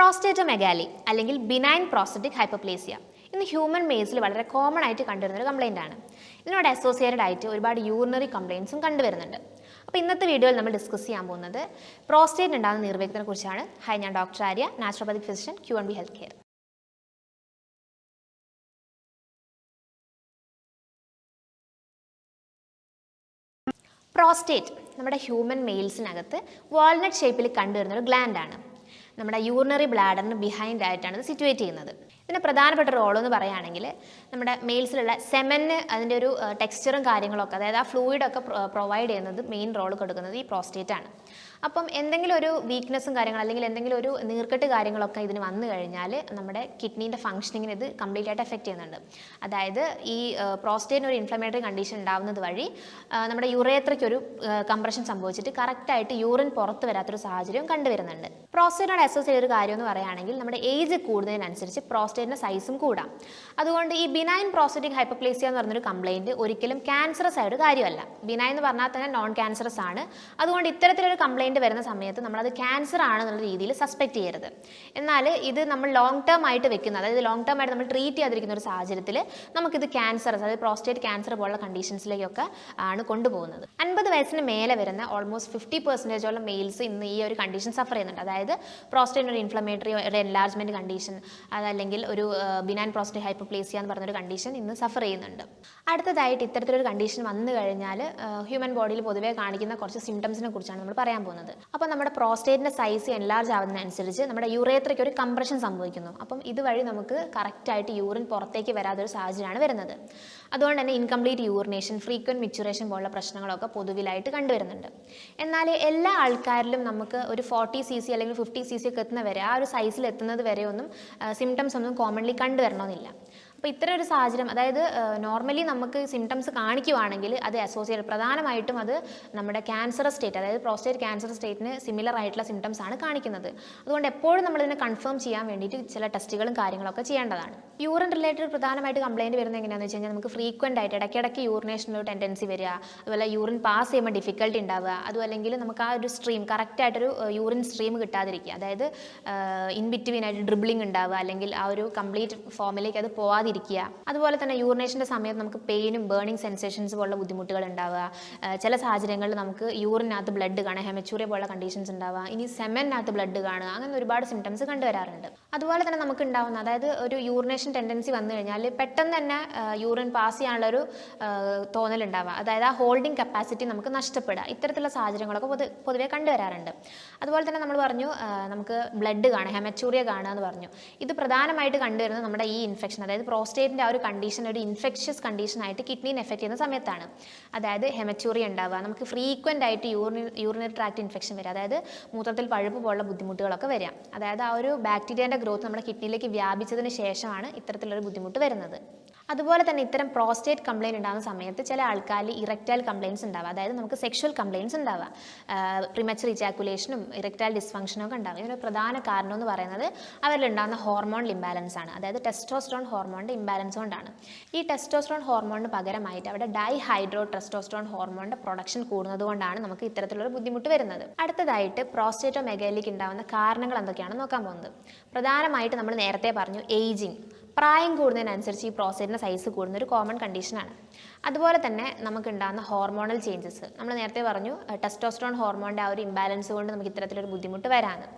പ്രോസ്റ്റേറ്റോമെഗാലി അല്ലെങ്കിൽ benign prostatic hyperplasia ഇന്ന് human മേസിൽ വളരെ കോമൺ ആയിട്ട് കണ്ടുവരുന്ന ഒരു കംപ്ലൈന്റ് ആണ്. ഇതിനോട് അസോസിയേറ്റഡ് ആയിട്ട് ഒരുപാട് യൂറിനറി കംപ്ലയിൻസും കണ്ടുവരുന്നുണ്ട്. അപ്പോൾ ഇന്നത്തെ വീഡിയോയിൽ നമ്മൾ ഡിസ്കസ് ചെയ്യാൻ പോകുന്നത് പ്രോസ്റ്റേറ്റ് ഉണ്ടാകുന്ന നിർവേഗത്തിനെ കുറിച്ചാണ്. ഹൈ ഞാൻ doctor Arya naturopathic physician Q and B health care prostate നമ്മുടെ ഹ്യൂമൻ മെയിൽസിനകത്ത് വാൾനട്ട് ഷേപ്പിൽ കണ്ടുവരുന്ന ഒരു ഗ്ലാൻഡാണ് നമ്മുടെ യൂറിനറി ബ്ലാഡറിന് ബിഹൈൻഡ് ആയിട്ടാണ് ഇത് സിറ്റുവേറ്റ് ചെയ്യുന്നത്. ഇതിന്റെ പ്രധാനപ്പെട്ട റോൾ എന്ന് പറയുകയാണെങ്കിൽ നമ്മുടെ മെയിൽസിലുള്ള സെമന് അതിന്റെ ഒരു ടെക്സ്ചറും കാര്യങ്ങളൊക്കെ അതായത് ആ ഫ്ലൂയിഡൊക്കെ പ്രൊവൈഡ് ചെയ്യുന്നത് മെയിൻ റോൾ കൊടുക്കുന്നത് ഈ പ്രോസ്റ്റേറ്റ് ആണ്. അപ്പം എന്തെങ്കിലും ഒരു വീക്ക്നെസ്സും കാര്യങ്ങൾ അല്ലെങ്കിൽ എന്തെങ്കിലും ഒരു നീർക്കെട്ട് കാര്യങ്ങളൊക്കെ ഇതിന് വന്നു കഴിഞ്ഞാൽ നമ്മുടെ കിഡ്നീന്റെ ഫംഗ്ഷനിങ്ങിന് ഇത് കംപ്ലീറ്റ് ആയിട്ട് എഫക്റ്റ് ചെയ്യുന്നുണ്ട്. അതായത് ഈ പ്രോസ്റ്റേറ്റിന് ഒരു ഇൻഫ്ലമേറ്ററി കണ്ടീഷൻ ഉണ്ടാകുന്നത് വഴി നമ്മുടെ യുറേത്രയ്ക്ക് ഒരു കംപ്രഷൻ സംഭവിച്ചിട്ട് കറക്റ്റായിട്ട് യൂറിൻ പുറത്ത് വരാത്തൊരു സാഹചര്യം കണ്ടുവരുന്നുണ്ട്. പ്രോസ്റ്റേറ്റിനോട് അസോസിയേറ്റ് ഒരു കാര്യം എന്ന് പറയുകയാണെങ്കിൽ നമ്മുടെ ഏജ് കൂടുന്നതിനനുസരിച്ച് പ്രോസ്റ്റേറ്റിന്റെ സൈസും കൂടാം. അതുകൊണ്ട് ഈ ബിനൈൻ പ്രോസ്റ്റേറ്റിക് ഹൈപ്പർപ്ലേസിയ എന്ന് പറഞ്ഞൊരു കംപ്ലയിന്റ് ഒരിക്കലും ക്യാൻസറസ് ആയ ഒരു കാര്യമല്ല. ബിനൈൻ എന്ന് പറഞ്ഞാൽ തന്നെ നോൺ ക്യാൻസറസ് ആണ്. അതുകൊണ്ട് ഇത്തരത്തിലൊരു കംപ്ലയിന്റ് വരുന്ന സമയത്ത് നമ്മളത് ക്യാൻസർ ആണെന്നുള്ള രീതിയിൽ സസ്പെക്ട് ചെയ്യരുത്. എന്നാൽ ഇത് നമ്മൾ ലോങ് ടേം ആയിട്ട് വെക്കുന്ന അതായത് ലോങ് ടേം ആയിട്ട് നമ്മൾ ട്രീറ്റ് ചെയ്യാതിരിക്കുന്ന ഒരു സാഹചര്യത്തിൽ നമുക്കിത് ക്യാൻസർ അതായത് പ്രോസ്റ്റേറ്റ് ക്യാൻസർ പോലുള്ള കണ്ടീഷൻസിലേക്കൊക്കെ ആണ് കൊണ്ടുപോകുന്നത്. അൻപത് വയസ്സിന് മേലെ വരുന്ന ഓൾമോസ്റ്റ് ഫിഫ്റ്റി പെർസെന്റേജോളം മെയിൽസ് ഇന്ന് ഈ ഒരു കണ്ടീഷൻ സഫർ ചെയ്യുന്നുണ്ട്. അതായത് പ്രോസ്റ്റേറ്റിന് ഒരു ഇൻഫ്ലമേറ്ററി ഒരു എൻലാർജ്മെന്റ് കണ്ടീഷൻ അതല്ലെങ്കിൽ ഒരു ബിനാൻ പ്രോസ്റ്റേറ്റ് ഹൈപ്പോപ്ലേസിയ എന്ന് പറഞ്ഞൊരു കണ്ടീഷൻ ഇന്ന് സഫർ ചെയ്യുന്നുണ്ട്. അടുത്തതായിട്ട് ഇത്തരത്തിലൊരു കണ്ടീഷൻ വന്നു കഴിഞ്ഞാൽ ഹ്യൂമൻ ബോഡിയിൽ പൊതുവേ കാണിക്കുന്ന കുറച്ച് സിംറ്റംസിനെ കുറിച്ചാണ് നമ്മൾ പറയാൻ പോകുന്നത്. അപ്പോൾ നമ്മുടെ പ്രോസ്റ്റേറ്റിന്റെ സൈസ് എൻലാർജ് ആവുന്നതിനനുസരിച്ച് നമ്മുടെ യൂറേത്രയ്ക്ക് ഒരു കംപ്രഷൻ സംഭവിക്കുന്നു. അപ്പം ഇതുവഴി നമുക്ക് കറക്റ്റായിട്ട് യൂറിൻ പുറത്തേക്ക് വരാതൊരു സാഹചര്യമാണ് വരുന്നത്. അതുകൊണ്ട് തന്നെ ഇൻകംപ്ലീറ്റ് യൂറിനേഷൻ ഫ്രീക്വന്റ് മിച്ചുറേഷൻ പോലുള്ള പ്രശ്നങ്ങളൊക്കെ പൊതുവിലായിട്ട് കണ്ടുവരുന്നുണ്ട്. എന്നാൽ എല്ലാ ആൾക്കാരിലും നമുക്ക് ഒരു ഫോർട്ടി സി സി അല്ലെങ്കിൽ ഫിഫ്റ്റി സി സി ഒക്കെ എത്തുന്ന വരെ ആ ഒരു സൈസിൽ എത്തുന്നത് വരെ ഒന്നും സിംറ്റംസ് ഒന്നും കോമൺലി കണ്ടുവരണമെന്നില്ല. അപ്പോൾ ഇത്തരം ഒരു സാഹചര്യം അതായത് നോർമലി നമുക്ക് സിംറ്റംസ് കാണിക്കുവാണെങ്കിൽ അത് അസോസിയേറ്റ് പ്രധാനമായിട്ടും അത് നമ്മുടെ ക്യാൻസർ സ്റ്റേറ്റ് അതായത് പ്രോസ്റ്റേറ്റ് ക്യാൻസർ സ്റ്റേറ്റിന് സിമിലർ ആയിട്ടുള്ള സിംറ്റംസ് ആണ് കാണിക്കുന്നത്. അതുകൊണ്ട് എപ്പോഴും നമ്മളിതിനെ കൺഫേം ചെയ്യാൻ വേണ്ടിയിട്ട് ചില ടെസ്റ്റുകളും കാര്യങ്ങളൊക്കെ ചെയ്യേണ്ടതാണ്. യൂറിൻ റിലേറ്റഡ് പ്രധാനമായിട്ട് കംപ്ലയിന്റ് വരുന്നത് എങ്ങനെയാണെന്ന് വെച്ച് കഴിഞ്ഞാൽ നമുക്ക് ഫ്രീക്വന്റ് ആയിട്ട് ഇടയ്ക്കിടയ്ക്ക് യൂറിനേഷനിലൊരു ടെൻഡൻസി വരിക അതുപോലെ യൂറിൻ പാസ് ചെയ്യുമ്പോൾ ഡിഫിക്കൽട്ടി ഉണ്ടാവുക അതുമല്ലെങ്കിൽ നമുക്ക് ആ ഒരു സ്ട്രീം കറക്റ്റായിട്ടൊരു യൂറിൻ സ്ട്രീം കിട്ടാതിരിക്കുക. അതായത് ഇൻ ബിറ്റ്വീൻ ആയിട്ട് ഡ്രിബ്ലിംഗ് ഉണ്ടാവുക അല്ലെങ്കിൽ ആ ഒരു കംപ്ലീറ്റ് ഫോമിലേക്ക് അത് പോവാതിരിക്കുക അതുപോലെ തന്നെ യൂറിനേഷന്റെ സമയത്ത് നമുക്ക് പെയിനും ബേണിംഗ് സെൻസേഷൻസ് പോലുള്ള ബുദ്ധിമുട്ടുകൾ ഉണ്ടാവുക. ചില സാഹചര്യങ്ങളിൽ നമുക്ക് യൂറിനകത്ത് ബ്ലഡ് കാണുക ഹെമച്ചൂറിയ പോലുള്ള കണ്ടീഷൻസ് ഉണ്ടാവുക. ഇനി സെമനകത്ത് ബ്ലഡ് കാണുക. അങ്ങനെ ഒരുപാട് സിംറ്റംസ് കണ്ടുവരാറുണ്ട്. അതുപോലെ തന്നെ നമുക്ക് ഉണ്ടാവുന്ന അതായത് ഒരു യൂറിനേഷൻ ടെൻഡൻസി വന്നു കഴിഞ്ഞാൽ പെട്ടെന്ന് തന്നെ യൂറിൻ പാസ് ചെയ്യാനുള്ള ഒരു തോന്നലുണ്ടാവുക അതായത് ആ ഹോൾഡിംഗ് കപ്പാസിറ്റി നമുക്ക് നഷ്ടപ്പെടുക. ഇത്തരത്തിലുള്ള സാഹചര്യങ്ങളൊക്കെ പൊതു പൊതുവെ കണ്ടുവരാറുണ്ട്. അതുപോലെ തന്നെ നമ്മൾ പറഞ്ഞു നമുക്ക് ബ്ലഡ് കാണുക ഹെമച്ചൂറിയ കാണുക എന്ന് പറഞ്ഞു. ഇത് പ്രധാനമായിട്ട് കണ്ടുവരുന്നത് നമ്മുടെ ഈ ഇൻഫെക്ഷൻ അതായത് പ്രോസ്റ്റേറ്റിന്റെ ആ ഒരു കണ്ടീഷൻ ഒരു ഇൻഫെക്ഷ്യസ് കണ്ടീഷനായിട്ട് കിഡ്നീനെ എഫക്റ്റ് ചെയ്യുന്ന സമയത്താണ്. അതായത് ഹെമച്ചൂറിയ ഉണ്ടാവുക. നമുക്ക് ഫ്രീക്വന്റ് ആയിട്ട് യൂറിൻ യൂറിനറി ട്രാക്ട് ഇൻഫെക്ഷൻ വരിക. അതായത് മൂത്രത്തിൽ പഴുപ്പ് പോലുള്ള ബുദ്ധിമുട്ടുകളൊക്കെ വരിക. അതായത് ആ ഒരു ബാക്ടീരിയന്റെ ഗ്രോത്ത് നമ്മുടെ കിഡ്നിയിലേക്ക് വ്യാപിച്ചതിന് ശേഷമാണ് ഇത്തരത്തിലൊരു ബുദ്ധിമുട്ട് വരുന്നത്. അതുപോലെ തന്നെ ഇത്തരം പ്രോസ്റ്റേറ്റ് കംപ്ലയിന്റ് ഉണ്ടാകുന്ന സമയത്ത് ചില ആൾക്കാരിൽ ഇറക്റ്റൈൽ കംപ്ലയിൻസ് ഉണ്ടാവുക അതായത് നമുക്ക് സെക്ഷൽ കംപ്ലയിൻസ് ഉണ്ടാവുക പ്രിമച്ചർ ഇജാക്കുലേഷനും ഇറക്റ്റൈൽ ഡിസ്ഫങ്ഷനും ഒക്കെ ഉണ്ടാകും ഇതിനൊരു പ്രധാന കാരണം എന്ന് പറയുന്നത് അവരിലുണ്ടാകുന്ന ഹോർമോൺ ഇംബാലൻസ് ആണ്. അതായത് ടെസ്റ്റോസ്ട്രോൺ ഹോർമോണിന്റെ ഇംബാലൻസ് കൊണ്ടാണ്. ഈ ടെസ്റ്റോസ്ട്രോൺ ഹോർമോണിന് പകരമായിട്ട് അവിടെ ഡൈ ഹൈഡ്രോ ടെസ്റ്റോസ്ട്രോൺ ഹോർമോണിന്റെ പ്രൊഡക്ഷൻ കൂടുന്നത് കൊണ്ടാണ് നമുക്ക് ഇത്തരത്തിലുള്ള ബുദ്ധിമുട്ട് വരുന്നത്. അടുത്തതായിട്ട് പ്രോസ്റ്റേറ്റോ മെഗാലിക്ക് ഉണ്ടാകുന്ന കാരണങ്ങൾ എന്തൊക്കെയാണ് നോക്കാൻ പോകുന്നത്. പ്രധാനമായിട്ട് നമ്മൾ നേരത്തെ പറഞ്ഞു ഏജിങ് പ്രായം കൂടുന്നതിനനുസരിച്ച് ഈ പ്രോസ്റ്റേറ്റിന്റെ സൈസ് കൂടുന്ന ഒരു കോമൺ കണ്ടീഷനാണ് അതുപോലെ തന്നെ നമുക്കുണ്ടാകുന്ന ഹോർമോണൽ ചേഞ്ചസ് നമ്മൾ നേരത്തെ പറഞ്ഞു ടെസ്റ്റോസ്ട്രോൺ ഹോർമോണിന്റെ ആ ഒരു ഇംബാലൻസ് കൊണ്ട് നമുക്ക് ഇത്തരത്തിലൊരു ബുദ്ധിമുട്ട് വരാമെന്ന്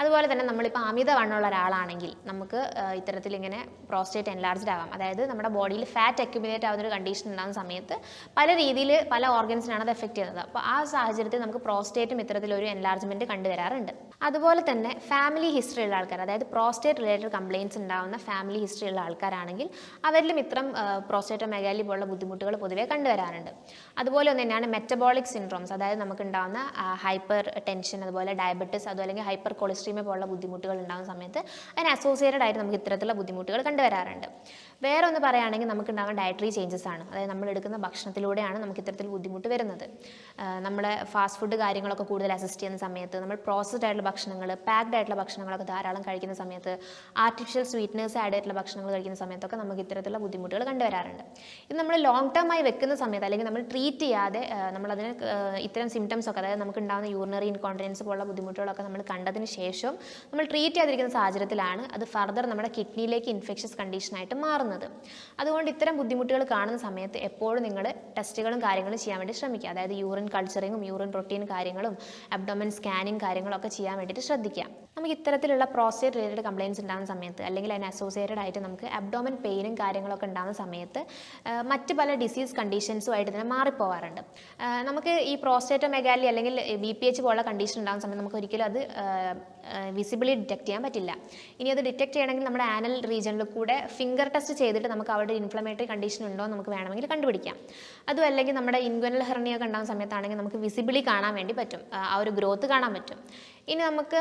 അതുപോലെ തന്നെ നമ്മളിപ്പോൾ അമിതവണ്ണമുള്ള ഒരാളാണെങ്കിൽ നമുക്ക് ഇത്തരത്തിൽ ഇങ്ങനെ പ്രോസ്റ്റേറ്റ് എൻലാർജ്ഡ് ആവാം. അതായത് നമ്മുടെ ബോഡിയിൽ ഫാറ്റ് അക്യുമുലേറ്റ് ആവുന്ന ഒരു കണ്ടീഷൻ ഉണ്ടാകുന്ന സമയത്ത് പല രീതിയിൽ പല ഓർഗൻസിനാണ് അത് എഫക്റ്റ് ചെയ്യുന്നത്. അപ്പോൾ ആ സാഹചര്യത്തിൽ നമുക്ക് പ്രോസ്റ്റേറ്റും ഇത്തരത്തിലൊരു എൻലാർജ്മെന്റ് കണ്ടുവരാറുണ്ട്. അതുപോലെ തന്നെ ഫാമിലി ഹിസ്റ്ററി ഉള്ള ആൾക്കാർ അതായത് പ്രോസ്റ്റേറ്റ് റിലേറ്റഡ് കംപ്ലയിൻസ് ഉണ്ടാകുന്ന ഫാമിലി ഹിസ്റ്ററി ഉള്ള ആൾക്കാരാണെങ്കിൽ അവരിലും ഇത്തരം പ്രോസ്റ്റേറ്റോ മെഗാലി പോലുള്ള ബുദ്ധിമുട്ടുകൾ പൊതുവേ കണ്ടുവരാറുണ്ട്. അതുപോലെ ഒന്ന് തന്നെയാണ് മെറ്റബോളിക് സിൻഡ്രോംസ് അതായത് നമുക്ക് ഉണ്ടാകുന്ന ഹൈപ്പർ ടെൻഷൻ അതുപോലെ ഡയബറ്റിസ് അതുപോലെ അല്ലെങ്കിൽ ഹൈപ്പർ കൊളസ്ട്രീമിയ പോലുള്ള ബുദ്ധിമുട്ടുകൾ ഉണ്ടാകുന്ന സമയത്ത് അതിന് അസോസിയേറ്റഡ് ആയിട്ട് നമുക്ക് ഇത്തരത്തിലുള്ള ബുദ്ധിമുട്ടുകൾ കണ്ടുവരാറുണ്ട്. വേറെ ഒന്ന് പറയുകയാണെങ്കിൽ നമുക്ക് ഉണ്ടാകുന്ന ഡയറ്ററി ചേഞ്ചസ് ആണ്. അതായത് നമ്മൾ എടുക്കുന്ന ഭക്ഷണത്തിലൂടെയാണ് നമുക്ക് ഇത്തരത്തിൽ ബുദ്ധിമുട്ട് വരുന്നത്. നമ്മൾ ഫാസ്റ്റ് ഫുഡ് കാര്യങ്ങളൊക്കെ കൂടുതൽ അസിസ്റ്റ് ചെയ്യുന്ന സമയത്ത് നമ്മൾ പ്രോസസ്ഡ് ആയിട്ടുള്ള ഭക്ഷണങ്ങൾ പാക്ഡ് ആയിട്ടുള്ള ഭക്ഷണങ്ങളൊക്കെ ധാരാളം കഴിക്കുന്ന സമയത്ത് ആർട്ടിഫിഷ്യൽ സ്വീറ്റ്നസ് ആഡ് ആയിട്ടുള്ള ഭക്ഷണങ്ങൾ കഴിക്കുന്ന സമയത്തൊക്കെ നമുക്ക് ഇത്തരത്തിലുള്ള ബുദ്ധിമുട്ടുകൾ കണ്ടുവരാറുണ്ട്. ഇത് നമ്മൾ ലോങ് ടേം ആയി വെക്കുന്ന സമയത്ത് അല്ലെങ്കിൽ നമ്മൾ ട്രീറ്റ് ചെയ്യാതെ നമ്മളതിന് ഇത്തരം സിംറ്റംസ് ഒക്കെ അതായത് നമുക്ക് ഉണ്ടാകുന്ന യൂറിനറി ഇൻകോണ്ടിനൻസ് പോലുള്ള ബുദ്ധിമുട്ടുകളൊക്കെ നമ്മൾ കണ്ടതിന് ശേഷം നമ്മൾ ട്രീറ്റ് ചെയ്യാതിരിക്കുന്ന സാഹചര്യത്തിലാണ് അത് ഫർദർ നമ്മുടെ കിഡ്നിയിലേക്ക് ഇൻഫെക്ഷസ് കണ്ടീഷനായിട്ട് മാറുന്നത്. അതുകൊണ്ട് ഇത്തരം ബുദ്ധിമുട്ടുകൾ കാണുന്ന സമയത്ത് എപ്പോഴും നിങ്ങൾ ടെസ്റ്റുകളും കാര്യങ്ങളും ചെയ്യാൻ വേണ്ടി ശ്രമിക്കുക. അതായത് യൂറിൻ കൾച്ചറിങ്ങും യൂറിൻ പ്രോട്ടീൻ കാര്യങ്ങളും അബ്ഡോമൻ സ്കാനിങ് കാര്യങ്ങളൊക്കെ ചെയ്യാൻ വേണ്ടിയിട്ട് ശ്രദ്ധിക്കുക. നമുക്ക് ഇത്തരത്തിലുള്ള പ്രോസ്റ്റേറ്റ് റിലേറ്റഡ് കംപ്ലയിൻസ് ഉണ്ടാകുന്ന സമയത്ത് അല്ലെങ്കിൽ അതിന് അസോസിയേറ്റഡ് ആയിട്ട് നമുക്ക് അബ്ഡോമൻ പെയിനും കാര്യങ്ങളൊക്കെ ഉണ്ടാകുന്ന സമയത്ത് മറ്റ് പല ഡിസീസ് കണ്ടീഷൻസുമായിട്ട് ഇതിനെ മാറിപ്പോവാറുണ്ട്. നമുക്ക് ഈ പ്രോസ്റ്റേറ്റോമെഗാലി അല്ലെങ്കിൽ ബി പി എച്ച് പോലുള്ള കണ്ടീഷൻ ഉണ്ടാകുന്ന സമയത്ത് നമുക്ക് ഒരിക്കലും അത് വിസിബിളി ഡിറ്റക്ട് ചെയ്യാൻ പറ്റില്ല. ഇനി അത് ഡിറ്റക്ട് ചെയ്യണമെങ്കിൽ നമ്മുടെ ആനൽ റീജിയനിൽ കൂടെ ഫിംഗർ ടെസ്റ്റ് ചെയ്തിട്ട് നമുക്ക് അവിടെ ഇൻഫ്ലമേറ്ററി കണ്ടീഷൻ ഉണ്ടോ നമുക്ക് വേണമെങ്കിൽ കണ്ടുപിടിക്കാം. അതും അല്ലെങ്കിൽ നമ്മുടെ ഇൻഗ്വനൽ ഹെർണിയൊക്കെ ഉണ്ടാകുന്ന സമയത്താണെങ്കിൽ നമുക്ക് വിസിബിളി കാണാൻ വേണ്ടി പറ്റും. ആ ഒരു ഗ്രോത്ത് കാണാൻ പറ്റും. ഇനി നമുക്ക്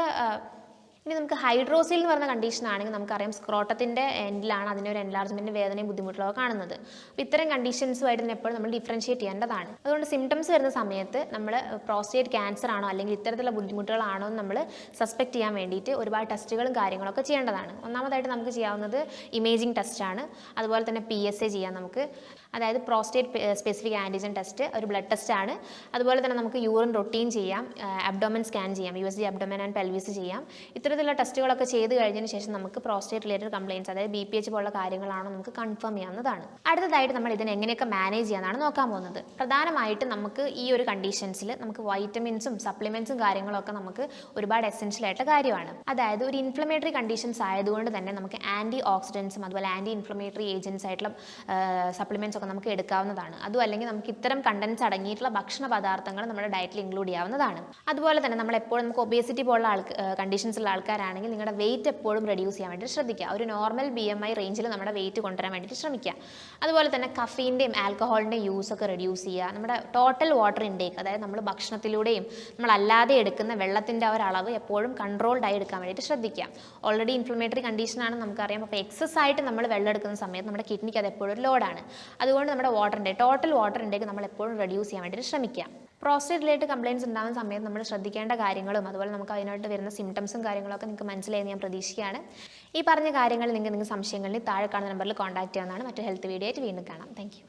ഇനി നമുക്ക് ഹൈഡ്രോസിൽ എന്ന് പറയുന്ന കണ്ടീഷൻ ആണെങ്കിൽ നമുക്കറിയാം സ്ക്രോട്ടത്തിന്റെ എൻഡിലാണ് അതിന്റെ ഒരു എൻലാർജ്മെന്റ് വേദനയും ബുദ്ധിമുട്ടുകളൊക്കെ കാണുന്നത്. അപ്പോൾ ഇത്തരം കണ്ടീഷൻസുമായിട്ട് ഇതിനെ എപ്പോഴും നമ്മൾ ഡിഫറൻഷിയേറ്റ് ചെയ്യേണ്ടതാണ്. അതുകൊണ്ട് സിംറ്റംസ് വരുന്ന സമയത്ത് നമ്മൾ പ്രോസ്റ്റേറ്റ് ക്യാൻസർ ആണോ അല്ലെങ്കിൽ ഇത്തരത്തിലുള്ള ബുദ്ധിമുട്ടുകളാണോ എന്ന് നമ്മൾ സസ്പെക്ട് ചെയ്യാൻ വേണ്ടിയിട്ട് ഒരുപാട് ടെസ്റ്റുകളും കാര്യങ്ങളൊക്കെ ചെയ്യേണ്ടതാണ്. ഒന്നാമതായിട്ട് നമുക്ക് ചെയ്യാവുന്നത് ഇമേജിംഗ് ടെസ്റ്റാണ് അതുപോലെ തന്നെ പി എസ് എ ചെയ്യാം നമുക്ക്. അതായത് പ്രോസ്റ്റേറ്റ് സ്പെസിഫിക് ആന്റിജൻ ടെസ്റ്റ് ഒരു ബ്ലഡ് ടെസ്റ്റ് ആണ്. അതുപോലെ തന്നെ നമുക്ക് യൂറിൻ റൊട്ടീൻ ചെയ്യാം. അബ്ഡോമൻ സ്കാൻ ചെയ്യാം. U S G abdomen and pelvis ചെയ്യാം. ഇത്തരത്തിലുള്ള ടെസ്റ്റുകളൊക്കെ ചെയ്ത് കഴിഞ്ഞതിന് ശേഷം നമുക്ക് പ്രോസ്റ്റേറ്റ് റിലേറ്റഡ് കംപ്ലയിൻസ് അതായത് ബി പി എച്ച് പോലുള്ള കാര്യങ്ങളാണോ നമുക്ക് കൺഫേം ചെയ്യാവുന്നതാണ്. അടുത്തതായിട്ട് നമ്മൾ ഇതിനെ എങ്ങനെയൊക്കെ മാനേജ് ചെയ്യാനാണ് നോക്കാൻ പോകുന്നത്. പ്രധാനമായിട്ട് നമുക്ക് ഈ ഒരു കണ്ടീഷൻസിൽ നമുക്ക് വൈറ്റമിൻസും സപ്ലിമെൻസും കാര്യങ്ങളൊക്കെ നമുക്ക് ഒരുപാട് എസെൻഷ്യൽ ആയിട്ട് കാര്യമാണ്. അതായത് ഒരു ഇൻഫ്ലമേറ്ററി കണ്ടീഷൻസ് ആയതുകൊണ്ട് തന്നെ നമുക്ക് ആന്റി ഓക്സിഡൻസും അതുപോലെ ആന്റി ഇൻഫ്ലമേറ്ററി ഏജൻസ് ആയിട്ടുള്ള സപ്ലിമെൻസ് ഒക്കെ നമുക്ക് എടുക്കാവുന്നതാണ്. അതും അല്ലെങ്കിൽ നമുക്ക് ഇത്തരം കണ്ടൻസ് അടങ്ങിയിട്ടുള്ള ഭക്ഷണ പദാർത്ഥങ്ങൾ നമ്മുടെ ഡയറ്റിൽ ഇൻക്ലൂഡ് ചെയ്യാവുന്നതാണ്. അതുപോലെ തന്നെ നമ്മൾ എപ്പോഴും നമുക്ക് ഒബേസിറ്റി പോലുള്ള ആൾ കണ്ടീഷൻസ് ഉള്ള ആൾക്കാരാണെങ്കിൽ നിങ്ങളുടെ വെയിറ്റ് എപ്പോഴും റെഡ്യൂസ് ചെയ്യാൻ വേണ്ടി ശ്രദ്ധിക്കുക. ഒരു നോർമൽ ബി എം ഐ റേഞ്ചിൽ നമ്മുടെ വെയിറ്റ് കൊണ്ടുവരാൻ വേണ്ടിയിട്ട് ശ്രമിക്കുക. അതുപോലെ തന്നെ കഫീന്റെയും ആൽക്കഹോളിന്റെയും യൂസൊക്കെ റെഡ്യൂസ് ചെയ്യുക. നമ്മുടെ ടോട്ടൽ വാട്ടർ ഇൻടേക്ക് അതായത് നമ്മൾ ഭക്ഷണത്തിലൂടെയും നമ്മൾ അല്ലാതെ എടുക്കുന്ന വെള്ളത്തിന്റെ ആ ഒരു അളവ് എപ്പോഴും കൺട്രോൾഡ് ആയി എടുക്കാൻ വേണ്ടിയിട്ട് ശ്രദ്ധിക്കുക. ഓൾറെഡി ഇൻഫ്ലമേറ്ററി കണ്ടീഷനാണ് നമുക്കറിയാം. അപ്പോൾ എക്സസ് ആയിട്ട് നമ്മൾ വെള്ളം എടുക്കുന്ന സമയത്ത് നമ്മുടെ കിഡ്നിക്ക് അത് എപ്പോഴും ഒരു ലോഡാണ് അതുകൊണ്ട് നമ്മുടെ വാട്ടറിന്റെ ടോട്ടൽ വാട്ടർ ഇൻടേക്ക് നമ്മൾ എപ്പോഴും റെഡ്യൂസ് ചെയ്യാൻ വേണ്ടിയിട്ട് ശ്രമിക്കുക. പ്രോസ്റ്റേറ്റ് റിലേറ്റഡ് കംപ്ലയിൻസ് ഉണ്ടാകുന്ന സമയത്ത് നമ്മൾ ശ്രദ്ധിക്കേണ്ട കാര്യങ്ങളും അതുപോലെ നമുക്ക് അതിനായിട്ട് വരുന്ന സിംറ്റംസും കാര്യങ്ങളൊക്കെ നിങ്ങൾക്ക് മനസ്സിലായി ഞാൻ പ്രതീക്ഷിക്കുകയാണ്. ഈ പറഞ്ഞ കാര്യങ്ങൾ നിങ്ങൾക്ക് നിങ്ങൾക്ക് സംശയങ്ങളിൽ താഴെ കാണുന്ന നമ്പറിൽ കോൺടാക്ട് ചെയ്യാവുന്നതാണ്. മറ്റൊരു ഹെൽത്ത് വീഡിയോ ആയിട്ട് വീണ്ടും കാണാം. താങ്ക്